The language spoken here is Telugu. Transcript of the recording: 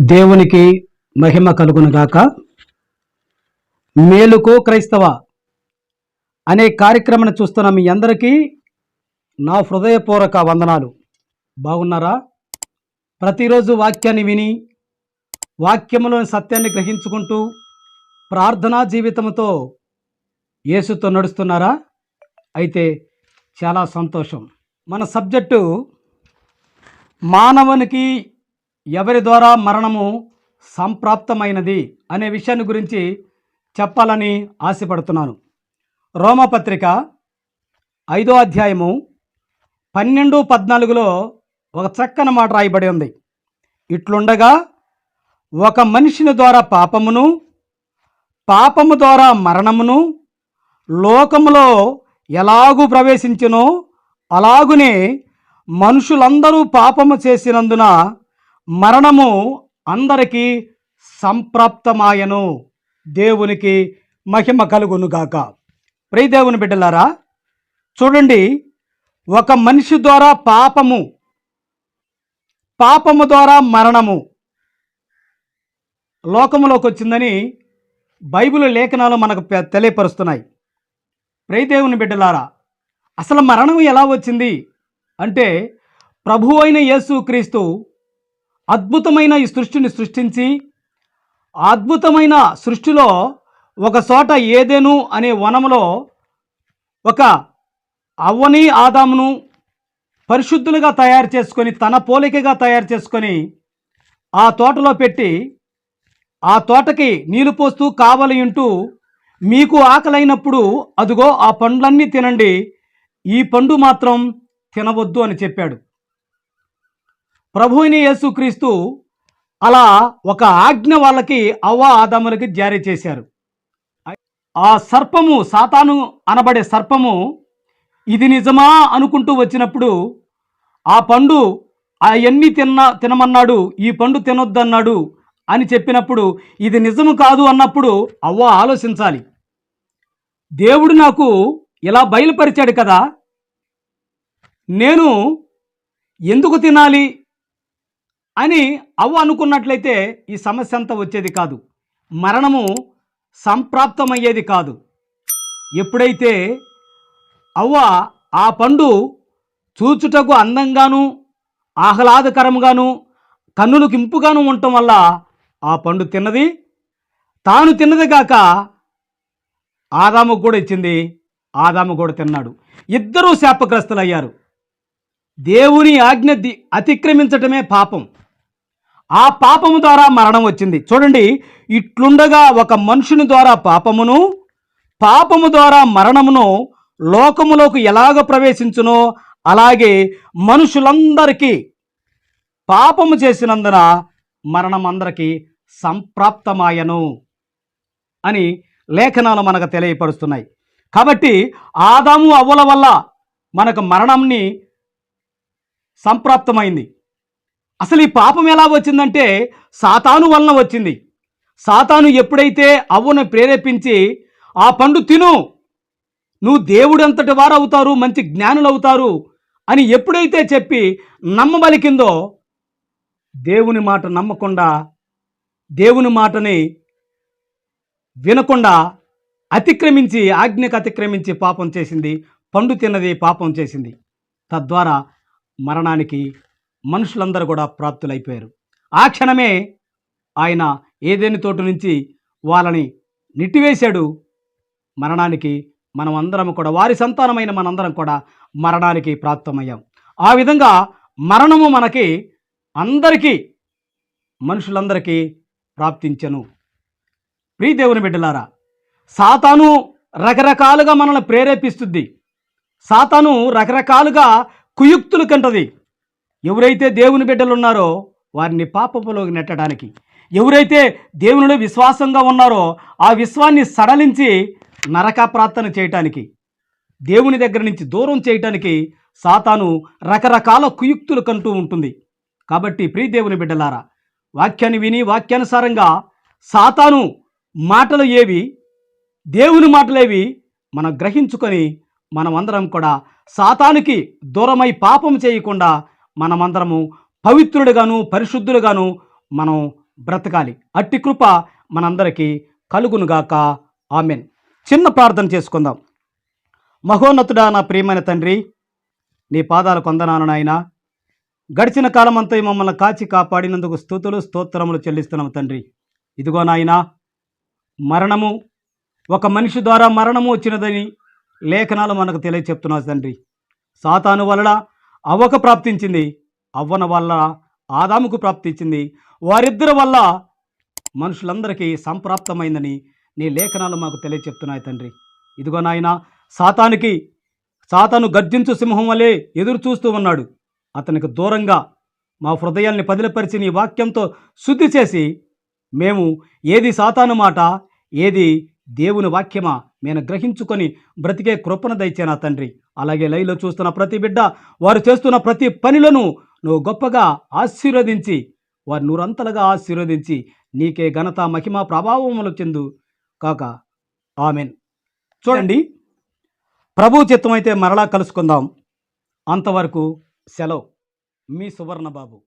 దేవునికి మహిమ కలుగునుగాక మేలుకో క్రైస్తవ అనే కార్యక్రమాన్ని చూస్తున్న మీ అందరికీ నా హృదయపూర్వక వందనాలు. బాగున్నారా? ప్రతిరోజు వాక్యాన్ని విని వాక్యములోని సత్యాన్ని గ్రహించుకుంటూ ప్రార్థనా జీవితంతో యేసుతో నడుస్తున్నారా? అయితే చాలా సంతోషం. మన సబ్జెక్టు మానవునికి ఎవరి ద్వారా మరణము సంప్రాప్తమైనది అనే విషయాన్ని గురించి చెప్పాలని ఆశపడుతున్నాను. రోమపత్రిక ఐదో అధ్యాయము పన్నెండు పద్నాలుగులో ఒక చక్కని మాట రాయబడి ఉంది. ఇట్లుండగా ఒక మనిషిని ద్వారా పాపమును పాపము ద్వారా మరణమును లోకములో ఎలాగూ ప్రవేశించునో అలాగునే మనుషులందరూ పాపము చేసినందున మరణము అందరికీ సంప్రాప్తమాయను. దేవునికి మహిమ కలుగునుగాక. ప్రియ దేవుని బిడ్డలారా చూడండి ఒక మనిషి ద్వారా పాపము పాపము ద్వారా మరణము లోకములోకి వచ్చిందని బైబిల్ లేఖనాలు మనకు తెలియపరుస్తున్నాయి. ప్రియదేవుని బిడ్డలారా అసలు మరణం ఎలా వచ్చింది? అంటే ప్రభు అయిన యేసుక్రీస్తు అద్భుతమైన ఈ సృష్టిని సృష్టించి అద్భుతమైన సృష్టిలో ఒక చోట ఏదేను అనే వనములో ఒక అవ్వని ఆదామును పరిశుద్ధులుగా తయారు చేసుకొని తన పోలికగా తయారు చేసుకొని ఆ తోటలో పెట్టి ఆ తోటకి నీళ్ళు పోస్తూ కావలి మీకు ఆకలైనప్పుడు అదుగో ఆ పండ్లన్నీ తినండి. ఈ పండు మాత్రం తినవద్దు అని చెప్పాడు. ప్రభు యేసుక్రీస్తు అలా ఒక ఆజ్ఞ వాళ్ళకి అవ్వ ఆదాములకి జారీ చేశారు. ఆ సర్పము సాతాను అనబడే సర్పము ఇది నిజమా అనుకుంటూ వచ్చినప్పుడు ఆ పండు అవన్నీ తిన్న తినమన్నాడు ఈ పండు తినొద్దన్నాడు అని చెప్పినప్పుడు ఇది నిజము కాదు అన్నప్పుడు అవ్వ ఆలోచించాలి. దేవుడు నాకు ఇలా బయలుపరిచాడు కదా నేను ఎందుకు తినాలి? అని అవ్వ అనుకున్నట్లయితే ఈ సమస్య అంతా వచ్చేది కాదు. మరణము సంప్రాప్తమయ్యేది కాదు. ఎప్పుడైతే అవ్వ ఆ పండు చూచుటకు అందంగాను ఆహ్లాదకరంగాను కన్నులకు ఇంపుగాను ఉండటం వల్ల ఆ పండు తిన్నది. తాను తిన్నది కాక ఆదాముకు కూడా ఇచ్చింది. ఆదాము కూడా తిన్నాడు. ఇద్దరూ శాపగ్రస్తులయ్యారు. దేవుని ఆజ్ఞ ది- అతిక్రమించటమే పాపం. ఆ పాపము ద్వారా మరణం వచ్చింది. చూడండి ఇట్లుండగా ఒక మనుషుని ద్వారా పాపమును పాపము ద్వారా మరణమును లోకములోకి ఎలాగ ప్రవేశించునో అలాగే మనుషులందరికీ పాపము చేసినందున మరణం అందరికీ సంప్రాప్తమాయను అని లేఖనాలు మనకు తెలియపరుస్తున్నాయి. కాబట్టి ఆదాము అవ్వల వల్ల మనకు మరణంని సంప్రాప్తమైంది. అసలు ఈ పాపం ఎలా వచ్చిందంటే సాతాను వలన వచ్చింది. సాతాను ఎప్పుడైతే అవ్వను ప్రేరేపించి ఆ పండు తిను నువ్వు దేవుడంతటి వారు అవుతారు మంచి జ్ఞానులు అవుతారు అని ఎప్పుడైతే చెప్పి నమ్మబలికిందో దేవుని మాట నమ్మకుండా దేవుని మాటని వినకుండా అతిక్రమించి ఆజ్ఞకు అతిక్రమించి పాపం చేసింది పండు తిన్నది పాపం చేసింది. తద్వారా మరణానికి మనుషులందరూ కూడా ప్రాప్తులైపోయారు. ఆ క్షణమే ఆయన ఏదేని తోట నుంచి వాళ్ళని నెట్టివేశాడు. మరణానికి మనం అందరం కూడా వారి సంతానమైన మనందరం కూడా మరణానికి ప్రాప్తమయ్యాం. ఆ విధంగా మరణము మనకి అందరికీ మనుషులందరికీ ప్రాప్తించను. ప్రీ దేవుని బిడ్డలారా సాతాను రకరకాలుగా మనల్ని ప్రేరేపిస్తుంది. సాతాను రకరకాలుగా కుయుక్తులు కంటది. ఎవరైతే దేవుని బిడ్డలు ఉన్నారో వారిని పాపములోకి నెట్టడానికి ఎవరైతే దేవునిలో విశ్వాసంగా ఉన్నారో ఆ విశ్వాన్ని సడలించి నరక ప్రార్థన చేయటానికి దేవుని దగ్గర నుంచి దూరం చేయటానికి సాతాను రకరకాల కుయుక్తులు కంటూ ఉంటుంది. కాబట్టి ప్రియ దేవుని బిడ్డలారా వాక్యాన్ని విని వాక్యానుసారంగా సాతాను మాటలు ఏవి దేవుని మాటలేవి మనం గ్రహించుకొని మనమందరం కూడా సాతానికి దూరమై పాపం చేయకుండా మనమందరము పవిత్రుడుగాను పరిశుద్ధులుగాను మనం బ్రతకాలి. అట్టి కృప మనందరికీ కలుగునుగాక. ఆమెన్. చిన్న ప్రార్థన చేసుకుందాం. మహోన్నతుడా నా ప్రియమైన తండ్రి నీ పాదాలు కొందనాను నాయన. గడిచిన కాలమంతా మమ్మల్ని కాచి కాపాడినందుకు స్థుతులు స్తోత్రములు చెల్లిస్తున్నాము తండ్రి. ఇదిగో నాయన మరణము ఒక మనిషి ద్వారా మరణము వచ్చినదని లేఖనాలు మనకు తెలియచెప్తున్నావు తండ్రి. సాతాను వలన అవ్వకు ప్రాప్తించింది. అవ్వన వల్ల ఆదాముకు ప్రాప్తించింది. వారిద్దరి వల్ల మనుషులందరికీ సంప్రాప్తమైందని నీ లేఖనాలు మాకు తెలియచెప్తున్నాయి తండ్రి. ఇదిగో నాయన సాతానికి సాతాను గర్జించు సింహం వలె ఎదురు చూస్తూ ఉన్నాడు. అతనికి దూరంగా మా హృదయాల్ని పదిలపరిచి నీ వాక్యంతో శుద్ధి చేసి మేము ఏది సాతాను మాట ఏది దేవుని వాక్యమా? నేను గ్రహించుకొని బ్రతికే కృపణ దయచేనా తండ్రి. అలాగే లైలో చూస్తున్న ప్రతి బిడ్డ వారు చేస్తున్న ప్రతి పనిలను నువ్వు గొప్పగా ఆశీర్వదించి వారు నూరంతలుగా ఆశీర్వదించి నీకే ఘనత మహిమ ప్రభావములు చెందు కాక. ఆమెన్. చూడండి ప్రభు చిత్తమైతే మరలా కలుసుకుందాం. అంతవరకు సెలవు. మీ సువర్ణ బాబు